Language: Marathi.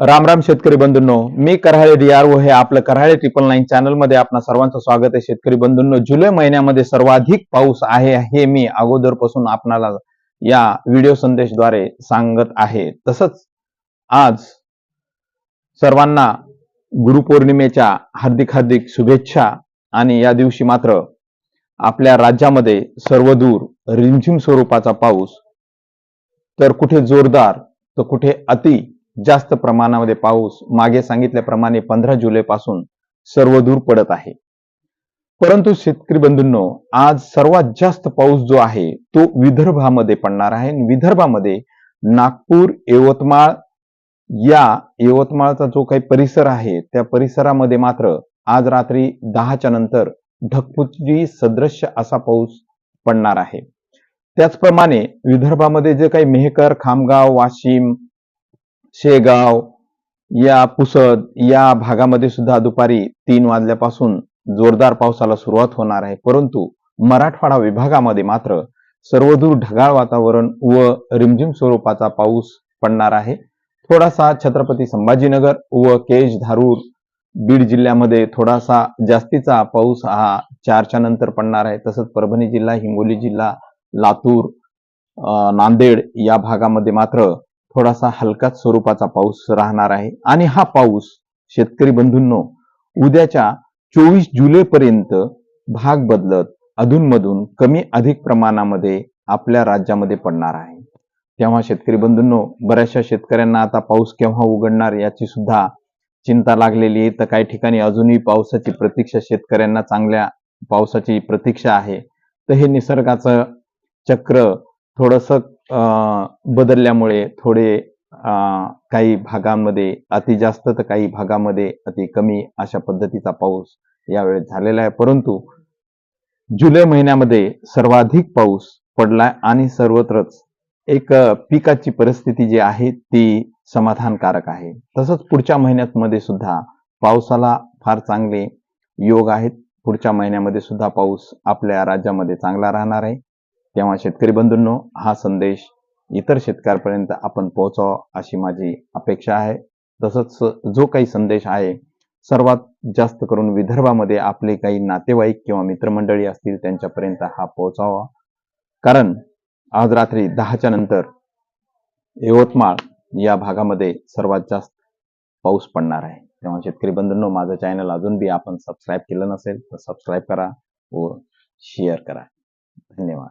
राम राम शेतकरी बंधूंनो मी कराळे डीआर व हे आपलं कराळे ट्रिपल नाईन चॅनलमध्ये आपणा सर्वांचं स्वागत आहे. शेतकरी बंधूंनो जुलै महिन्यामध्ये सर्वाधिक पाऊस आहे हे मी अगोदरपासून आपणाला या व्हिडिओ संदेशद्वारे सांगत आहे. तसंच आज सर्वांना गुरुपौर्णिमेच्या हार्दिक हार्दिक शुभेच्छा आणि या दिवशी मात्र आपल्या राज्यामध्ये सर्वदूर रिमझिम स्वरूपाचा पाऊस तर कुठे जोरदार तर कुठे अति जास्त प्रमाणामध्ये पाऊस मागे सांगितल्याप्रमाणे पंधरा जुलै पासून सर्वदूर पडत आहे. परंतु शेतकरी बंधूंनो आज सर्वात जास्त पाऊस जो आहे तो विदर्भामध्ये पडणार आहे. विदर्भामध्ये नागपूर यवतमाळ या यवतमाळचा जो काही परिसर आहे त्या परिसरामध्ये मात्र आज रात्री दहाच्या नंतर ढकपुची सदृश्य असा पाऊस पडणार आहे. त्याचप्रमाणे विदर्भामध्ये जे काही मेहकर खामगाव वाशिम शेगाव या पुसद या भागामध्ये सुद्धा दुपारी तीन वाजल्यापासून जोरदार पावसाला सुरुवात होणार आहे. परंतु मराठवाडा विभागामध्ये मात्र सर्वदूर ढगाळ वातावरण व रिमझिम स्वरूपाचा पाऊस पडणार आहे. थोडासा छत्रपती संभाजीनगर व केज धारूर बीड जिल्ह्यामध्ये थोडासा जास्तीचा पाऊस हा चारच्या नंतर पडणार आहे. तसंच परभणी जिल्हा हिंगोली जिल्हा लातूर नांदेड या भागामध्ये मात्र थोडासा हलकाच स्वरूपाचा पाऊस राहणार आहे. आणि हा पाऊस शेतकरी बंधूंनो उद्याच्या चोवीस जुलै पर्यंत भाग बदलत अधूनमधून कमी अधिक प्रमाणामध्ये आपल्या राज्यामध्ये पडणार आहे. तेव्हा शेतकरी बंधूंनो बऱ्याचशा शेतकऱ्यांना आता पाऊस केव्हा उघडणार याची सुद्धा चिंता लागलेली आहे. तर काही ठिकाणी अजूनही पावसाची प्रतीक्षा शेतकऱ्यांना चांगल्या पावसाची प्रतीक्षा आहे. तर हे निसर्गाचं चक्र थोडस बदलल्यामुळे थोडे अं, काही भागांमध्ये अति जास्त तर काही भागामध्ये अति कमी अशा पद्धतीचा पाऊस यावेळेस झालेला आहे. परंतु जुलै महिन्यामध्ये सर्वाधिक पाऊस पडलाय आणि सर्वत्रच एक पिकाची परिस्थिती जी आहे ती समाधानकारक आहे. तसंच पुढच्या महिन्यात मध्ये सुद्धा पावसाला फार चांगले योग आहेत. पुढच्या महिन्यामध्ये सुद्धा पाऊस आपल्या राज्यामध्ये चांगला राहणार आहे. तेव्हा शेतकरी बंधूंनो हा संदेश इतर शेतकऱ्यांपर्यंत आपण पोहोचावा अशी माझी अपेक्षा आहे. तसंच जो काही संदेश आहे सर्वात जास्त करून विदर्भामध्ये आपले काही नातेवाईक किंवा मित्रमंडळी असतील त्यांच्यापर्यंत हा पोहोचावा. कारण आज रात्री दहाच्या नंतर यवतमाळ या भागामध्ये सर्वात जास्त पाऊस पडणार आहे. तेव्हा शेतकरी बंधूंनो माझं चॅनल अजून बी आपण सबस्क्राईब केलं नसेल तर सबस्क्राईब करा व शेअर करा. धन्यवाद.